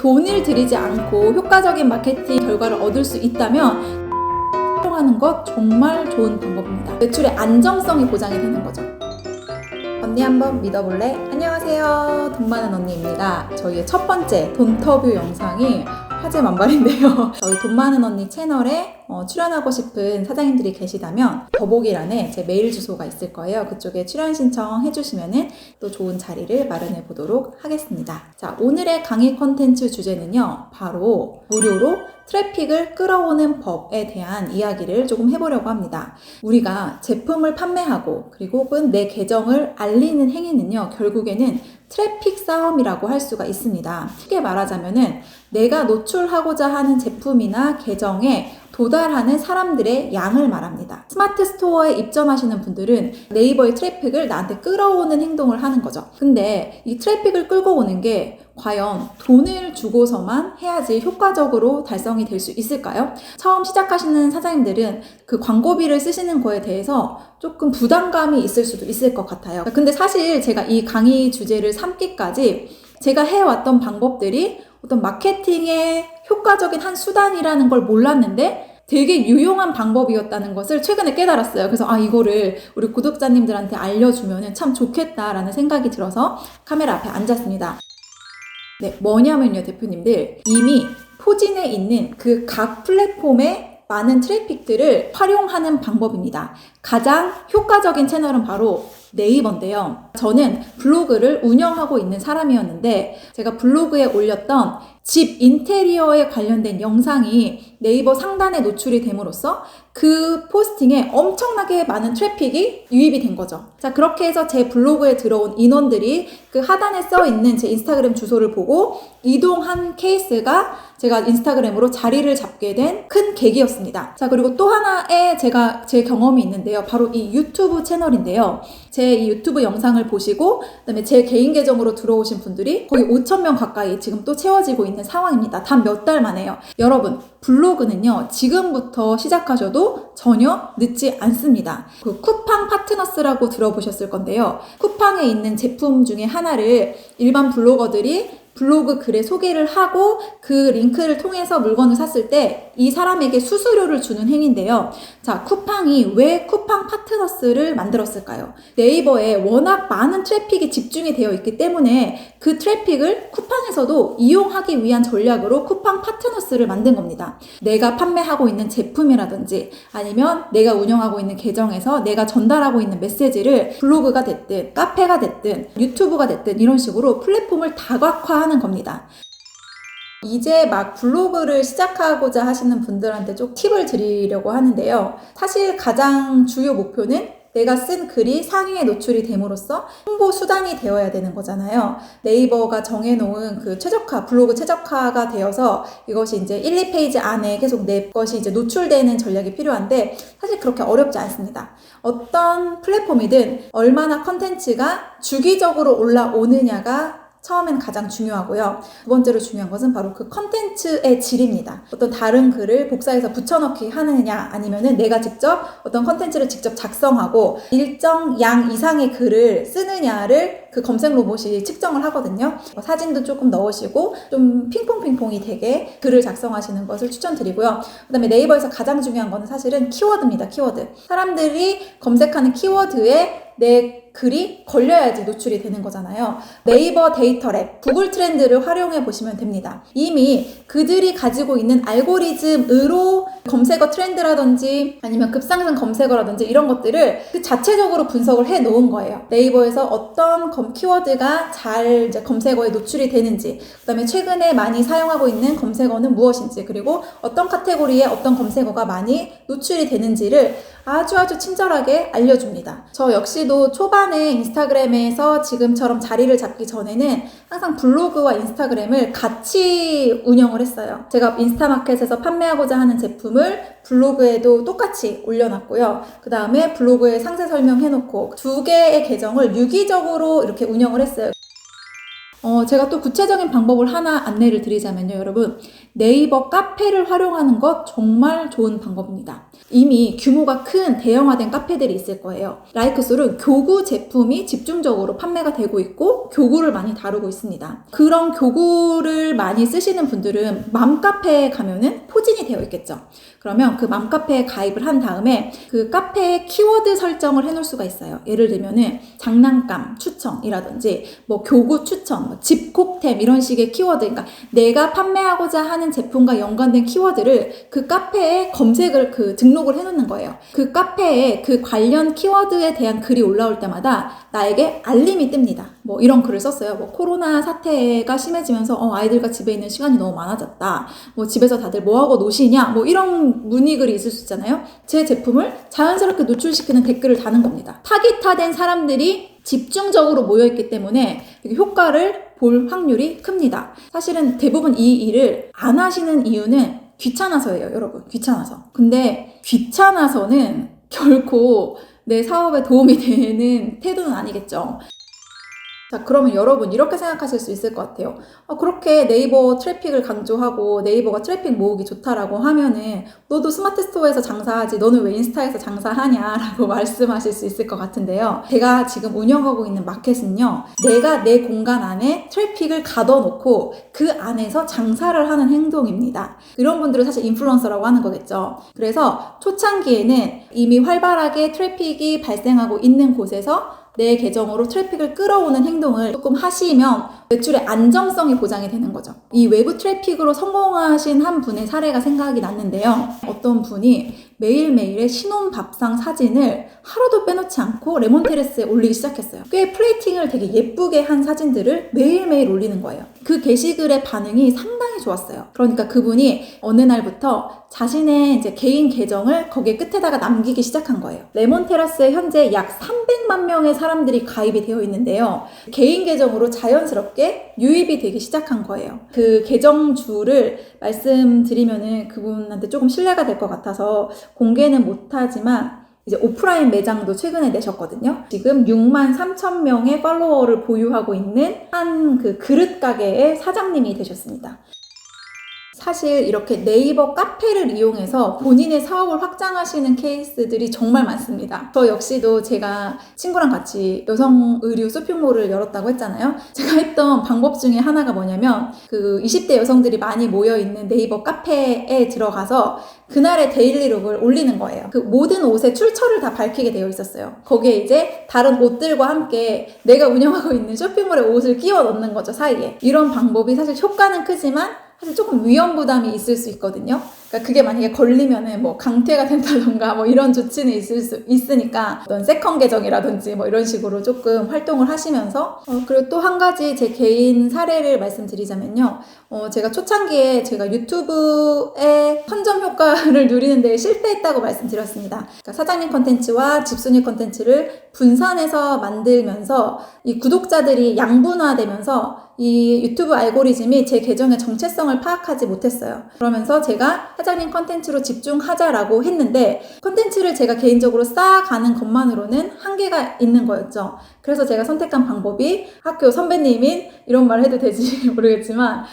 돈을 들이지 않고 효과적인 마케팅 결과를 얻을 수 있다면 활용하는 것 정말 좋은 방법입니다. 매출의 안정성이 보장이 되는 거죠. 언니 한번 믿어볼래? 안녕하세요. 돈 많은 언니입니다. 저희의 첫 번째 돈터뷰 영상이 화제 만발인데요. 저희 돈 많은 언니 채널에 어, 출연하고 싶은 사장님들이 계시다면 더보기란에 제 메일 주소가 있을 거예요. 그쪽에 출연 신청해 주시면은 또 좋은 자리를 마련해 보도록 하겠습니다. 자, 오늘의 강의 컨텐츠 주제는요. 바로 무료로 트래픽을 끌어오는 법에 대한 이야기를 조금 해보려고 합니다. 우리가 제품을 판매하고 그리고 혹은 내 계정을 알리는 행위는요. 결국에는 트래픽 싸움이라고 할 수가 있습니다. 쉽게 말하자면은 내가 노출하고자 하는 제품이나 계정에 도달하는 사람들의 양을 말합니다. 스마트 스토어에 입점하시는 분들은 네이버의 트래픽을 나한테 끌어오는 행동을 하는 거죠. 근데 이 트래픽을 끌고 오는 게 과연 돈을 주고서만 해야지 효과적으로 달성이 될 수 있을까요? 처음 시작하시는 사장님들은 그 광고비를 쓰시는 거에 대해서 조금 부담감이 있을 수도 있을 것 같아요. 근데 사실 제가 이 강의 주제를 삼기까지 제가 해왔던 방법들이 어떤 마케팅의 효과적인 한 수단이라는 걸 몰랐는데 되게 유용한 방법이었다는 것을 최근에 깨달았어요. 그래서 아 이거를 우리 구독자님들한테 알려주면 참 좋겠다라는 생각이 들어서 카메라 앞에 앉았습니다. 네, 뭐냐면요, 대표님들. 이미 포진해 있는 그 각 플랫폼의 많은 트래픽들을 활용하는 방법입니다. 가장 효과적인 채널은 바로 네이버인데요. 저는 블로그를 운영하고 있는 사람이었는데 제가 블로그에 올렸던 집 인테리어에 관련된 영상이 네이버 상단에 노출이 됨으로써 그 포스팅에 엄청나게 많은 트래픽이 유입이 된 거죠. 자, 그렇게 해서 제 블로그에 들어온 인원들이 그 하단에 써 있는 제 인스타그램 주소를 보고 이동한 케이스가 제가 인스타그램으로 자리를 잡게 된 큰 계기였습니다. 자, 그리고 또 하나의 제가 제 경험이 있는데요. 바로 이 유튜브 채널인데요. 제 이 유튜브 영상을 보시고 그다음에 제 개인 계정으로 들어오신 분들이 거의 5천 명 가까이 지금 또 채워지고 있는 상황입니다. 단 몇 달 만에요. 여러분, 블로그는요. 지금부터 시작하셔도 전혀 늦지 않습니다. 그 쿠팡 파트너스라고 들어보셨을 건데요. 쿠팡에 있는 제품 중에 하나를 일반 블로거들이 블로그 글에 소개를 하고 그 링크를 통해서 물건을 샀을 때 이 사람에게 수수료를 주는 행위인데요. 자, 쿠팡이 왜 쿠팡 파트너스를 만들었을까요? 네이버에 워낙 많은 트래픽이 집중이 되어 있기 때문에 그 트래픽을 쿠팡에서도 이용하기 위한 전략으로 쿠팡 파트너스를 만든 겁니다. 내가 판매하고 있는 제품이라든지 아니면 내가 운영하고 있는 계정에서 내가 전달하고 있는 메시지를 블로그가 됐든 카페가 됐든 유튜브가 됐든 이런 식으로 플랫폼을 다각화 하는 겁니다. 이제 막 블로그를 시작하고자 하시는 분들한테 좀 팁을 드리려고 하는데요. 사실 가장 주요 목표는 내가 쓴 글이 상위에 노출이 됨으로써 홍보 수단이 되어야 되는 거잖아요. 네이버가 정해놓은 그 최적화, 블로그 최적화가 되어서 이것이 이제 1, 2페이지 안에 계속 내 것이 이제 노출되는 전략이 필요한데 사실 그렇게 어렵지 않습니다. 어떤 플랫폼이든 얼마나 컨텐츠가 주기적으로 올라오느냐가 처음엔 가장 중요하고요. 두 번째로 중요한 것은 바로 그 컨텐츠의 질입니다. 어떤 다른 글을 복사해서 붙여넣기 하느냐 아니면은 내가 직접 어떤 컨텐츠를 직접 작성하고 일정 양 이상의 글을 쓰느냐를 그 검색 로봇이 측정을 하거든요. 뭐 사진도 조금 넣으시고 좀 핑퐁핑퐁이 되게 글을 작성하시는 것을 추천드리고요. 그 다음에 네이버에서 가장 중요한 거는 사실은 키워드입니다. 키워드. 사람들이 검색하는 키워드에 내 글이 걸려야지 노출이 되는 거잖아요. 네이버 데이터 랩, 구글 트렌드를 활용해 보시면 됩니다. 이미 그들이 가지고 있는 알고리즘으로 검색어 트렌드라든지 아니면 급상승 검색어라든지 이런 것들을 그 자체적으로 분석을 해 놓은 거예요. 네이버에서 어떤 검 키워드가 잘 이제 검색어에 노출이 되는지, 그 다음에 최근에 많이 사용하고 있는 검색어는 무엇인지, 그리고 어떤 카테고리에 어떤 검색어가 많이 노출이 되는지를 아주 아주 친절하게 알려줍니다. 저 역시도 초반에 인스타그램에서 지금처럼 자리를 잡기 전에는 항상 블로그와 인스타그램을 같이 운영을 했어요. 제가 인스타마켓에서 판매하고자 하는 제품을 블로그에도 똑같이 올려놨고요. 그 다음에 블로그에 상세 설명해놓고 두 개의 계정을 유기적으로 이렇게 운영을 했어요. 어, 제가 또 구체적인 방법을 하나 안내를 드리자면요, 여러분. 네이버 카페를 활용하는 것 정말 좋은 방법입니다. 이미 규모가 큰 대형화된 카페들이 있을 거예요. 라이크솔은 교구 제품이 집중적으로 판매가 되고 있고 교구를 많이 다루고 있습니다. 그런 교구를 많이 쓰시는 분들은 맘카페에 가면은 포진이 되어 있겠죠. 그러면 그 맘카페에 가입을 한 다음에 그 카페에 키워드 설정을 해놓을 수가 있어요. 예를 들면은 장난감 추천이라든지 뭐 교구 추천, 뭐 집콕템 이런 식의 키워드, 그러니까 내가 판매하고자 하는 제품과 연관된 키워드를 그 카페에 검색을 그 등록을 해놓는 거예요. 그 카페에 그 관련 키워드에 대한 글이 올라올 때마다 나에게 알림이 뜹니다. 뭐 이런 글을 썼어요. 뭐 코로나 사태가 심해지면서 어, 아이들과 집에 있는 시간이 너무 많아졌다. 뭐 집에서 다들 뭐 하고 노시냐? 뭐 이런 문의글이 있을 수 있잖아요. 제 제품을 자연스럽게 노출시키는 댓글을 다는 겁니다. 타깃화된 사람들이 집중적으로 모여있기 때문에 효과를 볼 확률이 큽니다. 사실은 대부분 이 일을 안 하시는 이유는 귀찮아서예요, 여러분. 귀찮아서. 근데 귀찮아서는 결코 내 사업에 도움이 되는 태도는 아니겠죠. 자, 그러면 여러분 이렇게 생각하실 수 있을 것 같아요. 아, 그렇게 네이버 트래픽을 강조하고 네이버가 트래픽 모으기 좋다라고 하면은 너도 스마트 스토어에서 장사하지 너는 왜 인스타에서 장사하냐라고 말씀하실 수 있을 것 같은데요. 제가 지금 운영하고 있는 마켓은요. 내가 내 공간 안에 트래픽을 가둬놓고 그 안에서 장사를 하는 행동입니다. 이런 분들은 사실 인플루언서라고 하는 거겠죠. 그래서 초창기에는 이미 활발하게 트래픽이 발생하고 있는 곳에서 내 계정으로 트래픽을 끌어오는 행동을 조금 하시면 매출의 안정성이 보장이 되는 거죠. 이 외부 트래픽으로 성공하신 한 분의 사례가 생각이 났는데요. 어떤 분이 매일매일의 신혼 밥상 사진을 하루도 빼놓지 않고 레몬테레스에 올리기 시작했어요. 꽤 플레이팅을 되게 예쁘게 한 사진들을 매일매일 올리는 거예요. 그 게시글의 반응이 상당히 좋았어요. 그러니까 그분이 어느 날부터 자신의 이제 개인 계정을 거기에 끝에다가 남기기 시작한 거예요. 레몬테라스에 현재 약 300만 명의 사람들이 가입이 되어 있는데요. 개인 계정으로 자연스럽게 유입이 되기 시작한 거예요. 그 계정주를 말씀드리면은 그분한테 조금 신뢰가 될 것 같아서 공개는 못하지만 이제 오프라인 매장도 최근에 내셨거든요. 지금 6만 3천 명의 팔로워를 보유하고 있는 한 그 그릇 가게의 사장님이 되셨습니다. 사실 이렇게 네이버 카페를 이용해서 본인의 사업을 확장하시는 케이스들이 정말 많습니다. 저 역시도 제가 친구랑 같이 여성 의류 쇼핑몰을 열었다고 했잖아요. 제가 했던 방법 중에 하나가 뭐냐면 그 20대 여성들이 많이 모여 있는 네이버 카페에 들어가서 그날의 데일리룩을 올리는 거예요. 그 모든 옷의 출처를 다 밝히게 되어 있었어요. 거기에 이제 다른 옷들과 함께 내가 운영하고 있는 쇼핑몰의 옷을 끼워 넣는 거죠, 사이에. 이런 방법이 사실 효과는 크지만 사실 조금 위험 부담이 있을 수 있거든요. 그러니까 그게 만약에 걸리면은 뭐 강퇴가 된다던가 뭐 이런 조치는 있을 수 있으니까 어떤 세컨 계정이라든지 뭐 이런 식으로 조금 활동을 하시면서 어, 그리고 또 한 가지 제 개인 사례를 말씀드리자면요. 어, 제가 초창기에 제가 유튜브의 선점 효과를 누리는데 실패했다고 말씀드렸습니다. 그러니까 사장님 컨텐츠와 집순이 컨텐츠를 분산해서 만들면서 이 구독자들이 양분화되면서 이 유튜브 알고리즘이 제 계정의 정체성을 파악하지 못했어요. 그러면서 제가 사장님 컨텐츠로 집중하자라고 했는데 컨텐츠를 제가 개인적으로 쌓아가는 것만으로는 한계가 있는 거였죠. 그래서 제가 선택한 방법이 학교 선배님인 이런 말 해도 될지 모르겠지만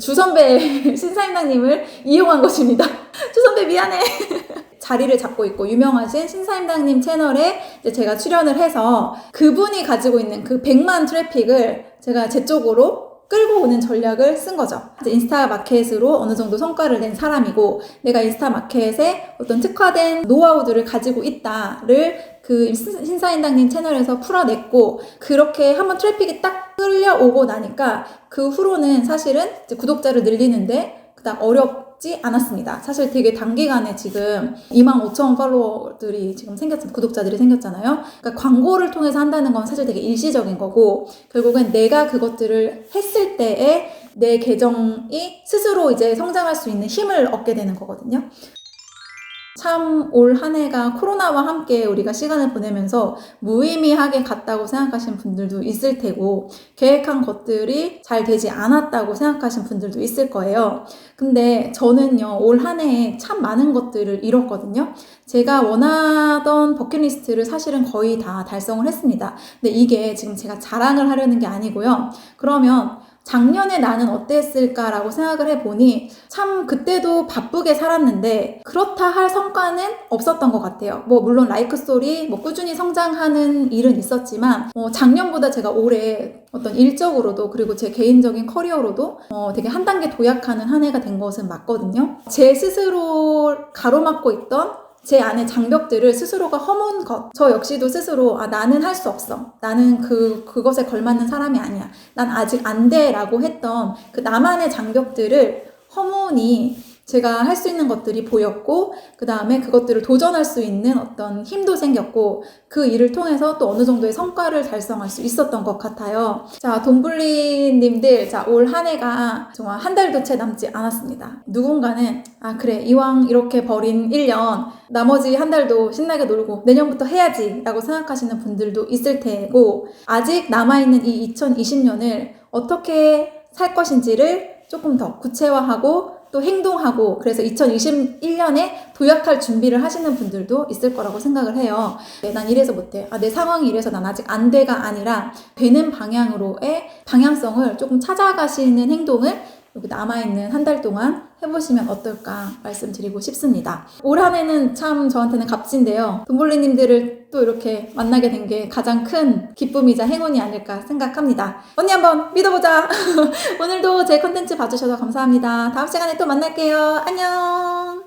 주선배 신사임당님을 이용한 것입니다. 주선배 미안해. 자리를 잡고 있고 유명하신 신사임당님 채널에 제가 출연을 해서 그분이 가지고 있는 그 100만 트래픽을 제가 제 쪽으로 끌고 오는 전략을 쓴 거죠. 인스타 마켓으로 어느 정도 성과를 낸 사람이고 내가 인스타 마켓에 어떤 특화된 노하우들을 가지고 있다를 그 신사인당님 채널에서 풀어냈고 그렇게 한번 트래픽이 딱 끌려오고 나니까 그 후로는 사실은 구독자를 늘리는데 그다음 어렵지 않았습니다. 사실 되게 단기간에 지금 2만 5천 팔로워들이 지금 생겼, 구독자들이 생겼잖아요. 그러니까 광고를 통해서 한다는 건 사실 되게 일시적인 거고, 결국엔 내가 그것들을 했을 때에 내 계정이 스스로 이제 성장할 수 있는 힘을 얻게 되는 거거든요. 참 올 한 해가 코로나와 함께 우리가 시간을 보내면서 무의미하게 갔다고 생각하신 분들도 있을 테고 계획한 것들이 잘 되지 않았다고 생각하신 분들도 있을 거예요. 근데 저는요 올 한 해에 참 많은 것들을 이뤘거든요. 제가 원하던 버킷리스트를 사실은 거의 다 달성을 했습니다. 근데 이게 지금 제가 자랑을 하려는 게 아니고요. 그러면 작년에 나는 어땠을까라고 생각을 해보니 참 그때도 바쁘게 살았는데 그렇다 할 성과는 없었던 것 같아요. 뭐 물론 라이크 스토리 뭐 꾸준히 성장하는 일은 있었지만 어, 작년보다 제가 올해 어떤 일적으로도 그리고 제 개인적인 커리어로도 어, 되게 한 단계 도약하는 한 해가 된 것은 맞거든요. 제 스스로 가로막고 있던 제 안에 장벽들을 스스로가 허문 것. 저 역시도 스스로, 아, 나는 할 수 없어. 나는 그, 그것에 걸맞는 사람이 아니야. 난 아직 안 돼. 라고 했던 그 나만의 장벽들을 허무니 제가 할 수 있는 것들이 보였고, 그 다음에 그것들을 도전할 수 있는 어떤 힘도 생겼고, 그 일을 통해서 또 어느 정도의 성과를 달성할 수 있었던 것 같아요. 자, 돈블리님들, 자, 올 한 해가 정말 한 달도 채 남지 않았습니다. 누군가는, 아, 그래, 이왕 이렇게 버린 1년, 나머지 한 달도 신나게 놀고 내년부터 해야지 라고 생각하시는 분들도 있을 테고, 아직 남아있는 이 2020년을 어떻게 살 것인지를 조금 더 구체화하고 또 행동하고 그래서 2021년에 도약할 준비를 하시는 분들도 있을 거라고 생각을 해요. 네, 난 이래서 못해. 아, 내 상황이 이래서 난 아직 안 돼가 아니라 되는 방향으로의 방향성을 조금 찾아가시는 행동을 여기 남아있는 한 달 동안 해보시면 어떨까 말씀드리고 싶습니다. 올 한 해는 참 저한테는 값진데요. 돈볼리님들을 또 이렇게 만나게 된 게 가장 큰 기쁨이자 행운이 아닐까 생각합니다. 언니 한번 믿어보자! 오늘도 제 컨텐츠 봐주셔서 감사합니다. 다음 시간에 또 만날게요. 안녕!